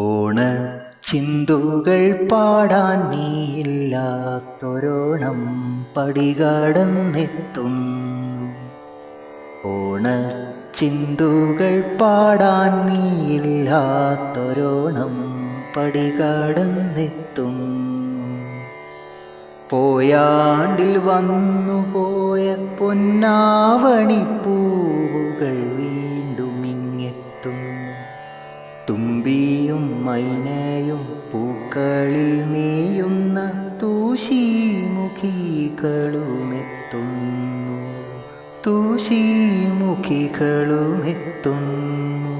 ഓണ ചിന്തുകൾ പാടാൻ നീയില്ലാത്തൊരോണം പടികടന്നെത്തുന്നു. ഓണ ചിന്തുകൾ പാടാൻ നീയില്ലാത്തൊരോണം പടികടന്നെത്തുന്നു. പോയാണ്ടിൽ വന്നു പോയ പൊന്നാവണി പൂവുകൾ വീണ്ടും ഇങ്ങെത്തും തുമ്പിയും മൈനയും പൂക്കളിൽ മേയുന്ന തൂശീമുഖീകളുമെത്തുന്നു. തൂശീമുഖികളുമെത്തുന്നു.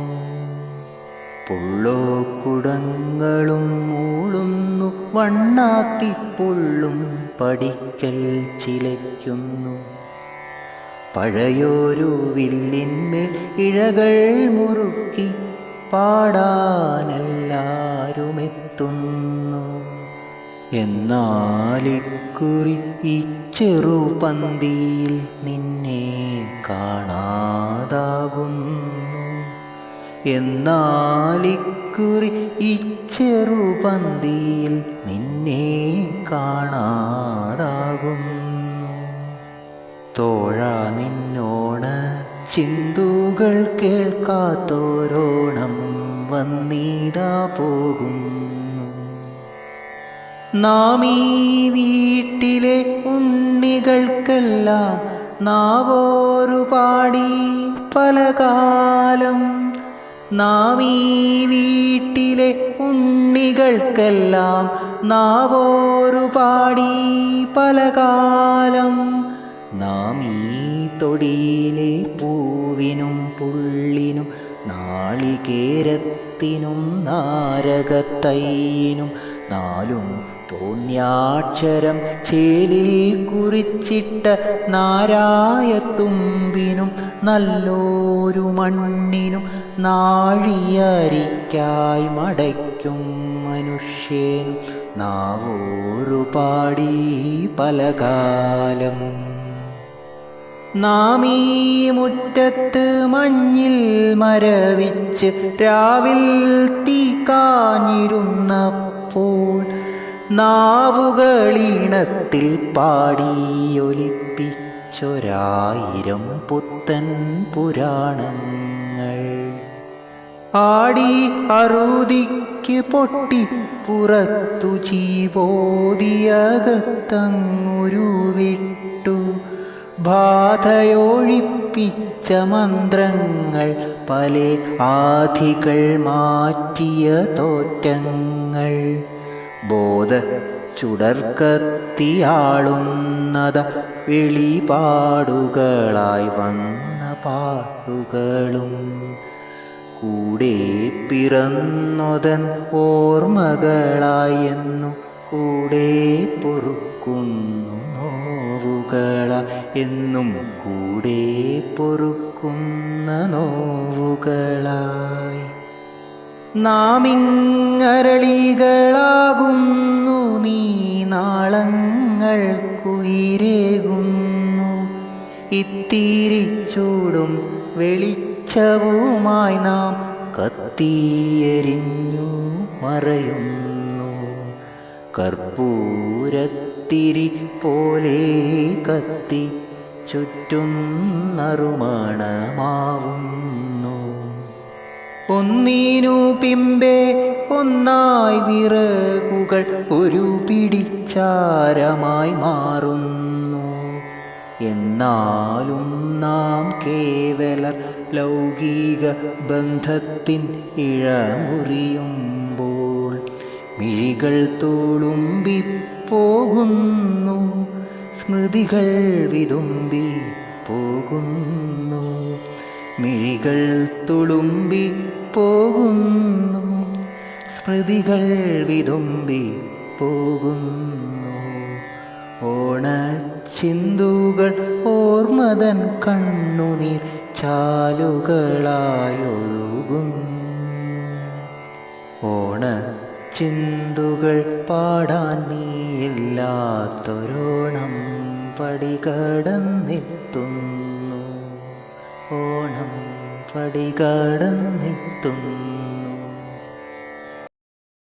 പുള്ളോ കുടങ്ങളും മൂളുന്നു വണ്ണാത്തിപ്പൊള്ളും പടിക്കൽ ചിലയ്ക്കുന്നു. പഴയൊരു വില്ലിന്മേൽ ഇഴകൾ മുറുക്കി പാടാനെല്ലാരുമെത്തുന്നു. എന്നാലിക്കുറി ഈ ചെറുപന്തിയിൽ നിന്നെ കാണാതാകുന്നു. എന്നാലിക്കുറി ഈ ചെറുപന്തിയിൽ നിന്നെ കാണാതാകുന്നു. തോഴ നിന്നോണ ചിന്തുകൾ കേൾക്കാത്തോരോണം വന്നീതാ പോകുന്നു. നാം ഈ വീട്ടിലെ ഉണ്ണികൾക്കെല്ലാം നാവോരു പാടി പലകാലം. നാം ഈ വീട്ടിലെ ഉണ്ണികൾക്കെല്ലാം നാവോരു പാടി പലകാലം. നാം ഈ തൊടിയിലെ പൂവിനും പുള്ളിനും നാളികേരത്തിനും നാരകത്തൈനും നാലും തോന്യാക്ഷരം ചേലിൽ കുറിച്ചിട്ട നാരായത്തുമ്പിനും നല്ലൊരു മണ്ണിനും നാഴിയരിക്കായി മടയ്ക്കും മനുഷ്യനും. നാവോരു പാടി പലകാലം മുറ്റത്ത് മഞ്ഞിൽ മരവിച്ച് രാവിൽ തീ കാഞ്ഞിരുന്നപ്പോൾ നാവുകളീണത്തിൽ പാടിയൊലിപ്പിച്ചൊരായിരം പുത്തൻ പുരാണങ്ങൾ. ആടി അറുതിക്ക് പൊട്ടി പുറത്തു ജീവോദിയകത്തങ്ങുരു വിട്ടു ബാധയൊഴിപ്പിച്ച മന്ത്രങ്ങൾ പല ആധികൾ മാറ്റിയ തോറ്റങ്ങൾ. ബോധ ചുടർക്കത്തിയാളുന്നത വെളിപാടുകളായി വന്ന പാട്ടുകളും കൂടെ പിറന്നൊതൻ ഓർമ്മകളായെന്നു കൂടെ പൊറുക്കുന്നു നോവുകള. എന്നും കൂടെ പൊറുക്കുന്ന നോവുകളായി നാമിങ്ങരളികളാകുന്നു നീ നാളങ്ങൾക്കുയിരേകുന്നു. ഇത്തിരി ചൂടും വെളിച്ചവുമായി നാം കത്തിയെരിഞ്ഞു മറയുന്നു. കർപ്പൂരത്തിരി പോലെ കത്തി ചുറ്റും നറുമണമാവുന്നു. ഒന്നിനു പിമ്പേ ഒന്നായി വിറകുകൾ ഒരു പിടിച്ചാരമായി മാറുന്നു. എന്നാലും നാം കേവല ലൗകിക ബന്ധത്തിൻ ഇഴമുറിയുമ്പോൾ മിഴികൾ തുളുമ്പി പോകുന്നു സ്മൃതികൾ വിതുമ്പി പോകുന്നു. മിഴികൾ തുളുമ്പി പോകുന്നു. സ്മൃതികൾ വിതുമ്പി പോകുന്നു. ഓണച്ചിന്തുകൾ ഓർമ്മതൻ കണ്ണുനീർ ചാലുകളായൊഴുകുന്നു. ഓണ ചിന്തുകൾ പാടാൻ നീയില്ലാത്തൊരോണം പടികടന്നെത്തുന്നു ഓണം പടികടന്നെത്തുന്നു